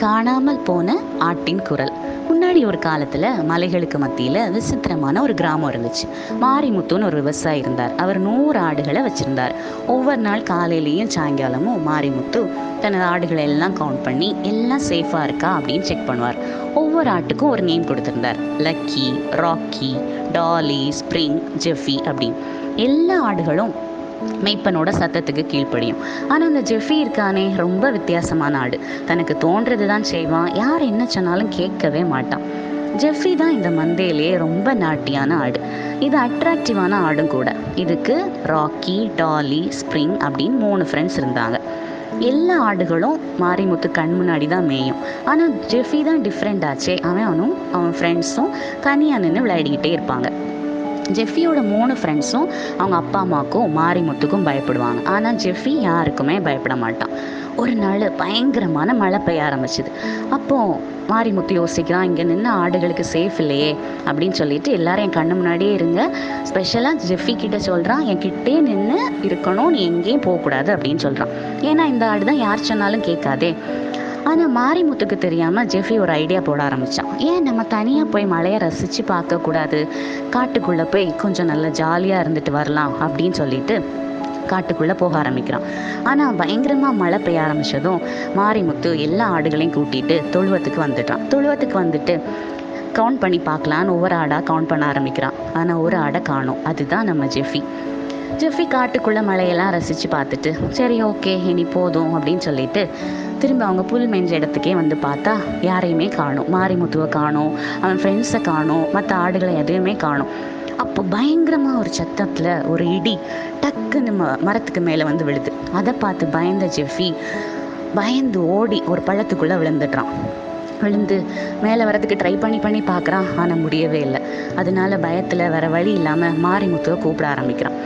காணாமல் போன ஆட்டின் குரல். முன்னாடி ஒரு காலத்தில் மலைகளுக்கு மத்தியில் விசித்திரமான ஒரு கிராமம் இருந்துச்சு. மாரிமுத்துன்னு ஒரு விவசாயி இருந்தார். அவர் நூறு ஆடுகளை வச்சுருந்தார். ஒவ்வொரு நாள் காலையிலையும் சாயங்காலமும் மாரிமுத்து தனது ஆடுகளை எல்லாம் கவுண்ட் பண்ணி எல்லாம் சேஃபாக இருக்கா? அப்படின்னு செக் பண்ணுவார். ஒவ்வொரு ஆட்டுக்கும் ஒரு name கொடுத்துருந்தார். Lucky Rocky Dolly Spring Jeffy அப்படின்னு. எல்லா ஆடுகளும் மெய்ப்பனோட சத்தத்துக்கு கீழ்ப்படியும். ஆனால் அந்த ஜெஃபி இருக்கானே ரொம்ப வித்தியாசமான ஆடு தனக்கு தோன்றது தான் செய்வான். யார் என்ன சொன்னாலும் கேட்கவே மாட்டான். ஜெஃபி தான் இந்த மந்தையிலேயே ரொம்ப நாட்டியான ஆடு. இது அட்ராக்டிவான ஆடும் கூட. இதுக்கு ராக்கி டாலி ஸ்ப்ரிங் அப்படின்னு மூணு ஃப்ரெண்ட்ஸ் இருந்தாங்க. எல்லா ஆடுகளும் மாரிமுத்து கண் முன்னாடி தான் மேயும். ஆனால் ஜெஃபி தான் டிஃப்ரெண்ட் ஆச்சே. அவன் அவனும் அவன் ஃப்ரெண்ட்ஸும் தனியாக நின்று விளையாடிக்கிட்டே இருப்பாங்க. ஜெஃபியோட மூணு ஃப்ரெண்ட்ஸும் அவங்க அப்பா அம்மாவுக்கும் மாரிமுத்துக்கும் பயப்படுவாங்க. ஆனால் ஜெஃபி யாருக்குமே பயப்பட மாட்டான். ஒரு நாள் பயங்கரமான மழை பெய்ய ஆரம்பிச்சுது. அப்போது மாரிமுத்து யோசிக்கிறான் இங்கே நின்று ஆடுகளுக்கு சேஃப் இல்லையே அப்படின்னு சொல்லிட்டு எல்லாரும் என் கண்ணு முன்னாடியே இருங்க. ஸ்பெஷலாக ஜெஃபி கிட்டே சொல்கிறான் என் கிட்டே நின்று இருக்கணும் நீ எங்கேயும் போகக்கூடாது அப்படின்னு சொல்கிறான் ஏன்னா இந்த ஆடு தான் யார் சொன்னாலும் கேட்காதே. ஆனால் மாரிமுத்துக்கு தெரியாமல் ஜெஃபி ஒரு ஐடியா போட ஆரம்பித்தான் ஏன் நம்ம தனியாக போய் மலையை ரசித்து பார்க்கக்கூடாது காட்டுக்குள்ளே போய் கொஞ்சம் நல்லா ஜாலியாக இருந்துட்டு வரலாம் அப்படின்னு சொல்லிட்டு காட்டுக்குள்ளே போக ஆரம்பிக்கிறான். ஆனால் பயங்கரமாக மழை பெய்ய ஆரம்பித்ததும் மாரிமுத்து எல்லா ஆடுகளையும் கூட்டிகிட்டு தொழுவத்துக்கு வந்துட்டான். தொழுவத்துக்கு வந்துட்டு கவுண்ட் பண்ணி பார்க்கலான்னு ஒவ்வொரு ஆடாக கவுண்ட் பண்ண ஆரம்பிக்கிறான். ஆனால் ஒரு ஆடை காணும். அதுதான் நம்ம ஜெஃபி ஜெஃபி காட்டுக்குள்ளே மலையெல்லாம் ரசித்து பார்த்துட்டு சரி ஓகே இனி போதும் அப்படின்னு சொல்லிட்டு திரும்ப அவங்க புல் மேஞ்ச இடத்துக்கே வந்து பார்த்தா யாரையுமே காணும். மாரிமுத்துவை காணும் அவன் ஃப்ரெண்ட்ஸை காணும் மற்ற ஆடுகளை எதையுமே காணும். அப்போ பயங்கரமாக ஒரு சத்தத்தில் ஒரு இடி டக்குன்னு ம மரத்துக்கு மேலே வந்து விழுது. அதை பார்த்து பயந்த ஜெஃபி பயந்து ஓடி ஒரு பள்ளத்துக்குள்ளே விழுந்துடுறான். விழுந்து மேலே வரதுக்கு ட்ரை பண்ணி பண்ணி பார்க்குறான். ஆனால் முடியவே இல்லை. அதனால பயத்தில் வேற வழி இல்லாமல் மாரிமுத்துவை கூப்பிட ஆரம்பிக்கிறான்.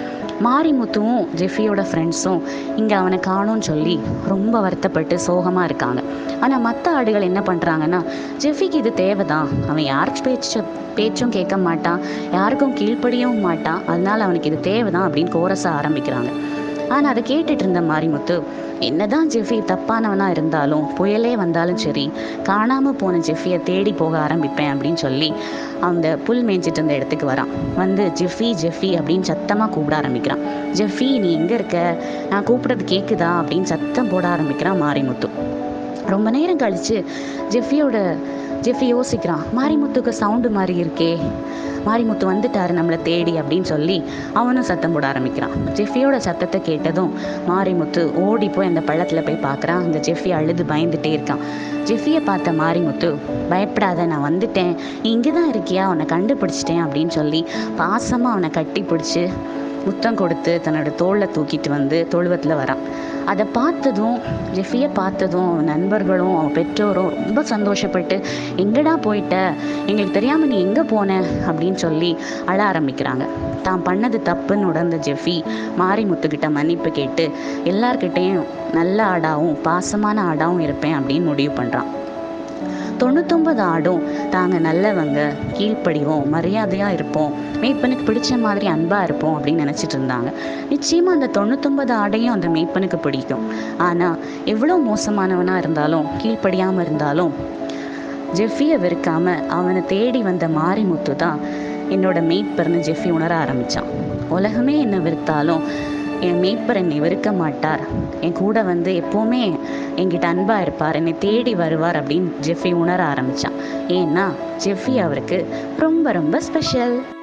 மாரிமுத்துவும் ஜெஃபியோட ஃப்ரெண்ட்ஸும் இங்கே அவனை காணோன்னு சொல்லி ரொம்ப வருத்தப்பட்டு சோகமாக இருக்காங்க. ஆனால் மற்ற ஆடுகள் என்ன பண்ணுறாங்கன்னா ஜெஃபிக்கு இது தேவைதான். அவன் யார் பேச்சு பேச்சும் கேட்க மாட்டான். யாருக்கும் கீழ்ப்படியவும் மாட்டான். அதனால் அவனுக்கு இது தேவைதான் அப்படின்னு கோரச ஆரம்பிக்கிறாங்க. ஆனால் அதை கேட்டுட்டு இருந்த மாரிமுத்து என்னதான் ஜெஃபி தப்பானவனா இருந்தாலும் புயலே வந்தாலும் சரி காணாமல் போன ஜெஃபியை தேடி போக ஆரம்பிப்பேன் அப்படின்னு சொல்லி அந்த புல் மேய்ஞ்சிட்டு இருந்த இடத்துக்கு வரான். வந்து ஜெஃபி ஜெஃபி அப்படின்னு சத்தமாக கூப்பிட ஆரம்பிக்கிறான். ஜெஃபி நீ எங்கே இருக்க? நான் கூப்பிடுறது கேட்குதா அப்படின்னு சத்தம் போட ஆரம்பிக்கிறான் மாரிமுத்து. ரொம்ப நேரம் கழித்து ஜெஃபியோட ஜெஃபி யோசிக்கிறான் மாரிமுத்துக்கு சவுண்டு மாதிரி இருக்கே. மாரிமுத்து வந்துட்டாரு நம்மளை தேடி அப்படின்னு சொல்லி அவனும் சத்தம் போட ஆரம்பிக்கிறான். ஜெஃபியோட சத்தத்தை கேட்டதும் மாரிமுத்து ஓடி போய் அந்த பள்ளத்தில் போய் பார்க்குறான் அந்த ஜெஃபி அழுது பயந்துட்டே இருக்கான். ஜெஃபியை பார்த்த மாரிமுத்து பயப்படாத நான் வந்துட்டேன். நீ இங்கே தான் இருக்கியா? உன்னை கண்டுபிடிச்சிட்டேன் அப்படின்னு சொல்லி பாசமாக அவனை கட்டி பிடிச்சி முத்தம் கொடுத்து தன்னோட தோளில் தூக்கிட்டு வந்து தொழுவத்தில் வரான். அதை பார்த்ததும் ஜெஃபியை பார்த்ததும் நண்பர்களும் அவன் பெற்றோரும் ரொம்ப சந்தோஷப்பட்டு எங்கடா போயிட்ட? எங்களுக்கு தெரியாமல் நீ எங்கே போன? அப்படின்னு சொல்லி அழ ஆரம்பிக்கிறாங்க. தான் பண்ணது தப்புன்னு உணர்ந்த ஜெஃபி மாரிமுத்துக்கிட்ட மன்னிப்பு கேட்டு எல்லார்கிட்டேயும் நல்ல ஆடாவும் பாசமான ஆடாவும் இருப்பேன் அப்படின்னு முடிவு பண்ணுறான் தொண்ணூத்தொம்பது ஆடும். தாங்க நல்லவங்க. கீழ்ப்படிவோம். மரியாதையாக இருப்போம். மேய்ப்பனுக்கு பிடிச்ச மாதிரி அன்பாக இருப்போம் அப்படின்னு நினச்சிட்டு இருந்தாங்க. நிச்சயமாக அந்த தொண்ணூத்தொம்பது ஆடையும் அந்த மேய்ப்பனுக்கு பிடிக்கும். ஆனால் எவ்வளோ மோசமானவனாக இருந்தாலும் கீழ்ப்படியாமல் இருந்தாலும் ஜெஃபியை வெறுக்காம அவனை தேடி வந்த மாரிமுத்து தான் என்னோட மெய்ப்பர்னு ஜெஃபி உணர ஆரம்பித்தான் உலகமே என்னை வெறுத்தாலும் என் மீட்பர் என்னை வெறுக்க மாட்டார். என் கூட வந்து எப்போவுமே என்கிட்ட அன்பாக இருப்பார். என்னை தேடி வருவார் அப்படின்னு ஜெஃபி உணர ஆரம்பித்தான் ஏன்னா ஜெஃபி அவருக்கு ரொம்ப ரொம்ப ஸ்பெஷல்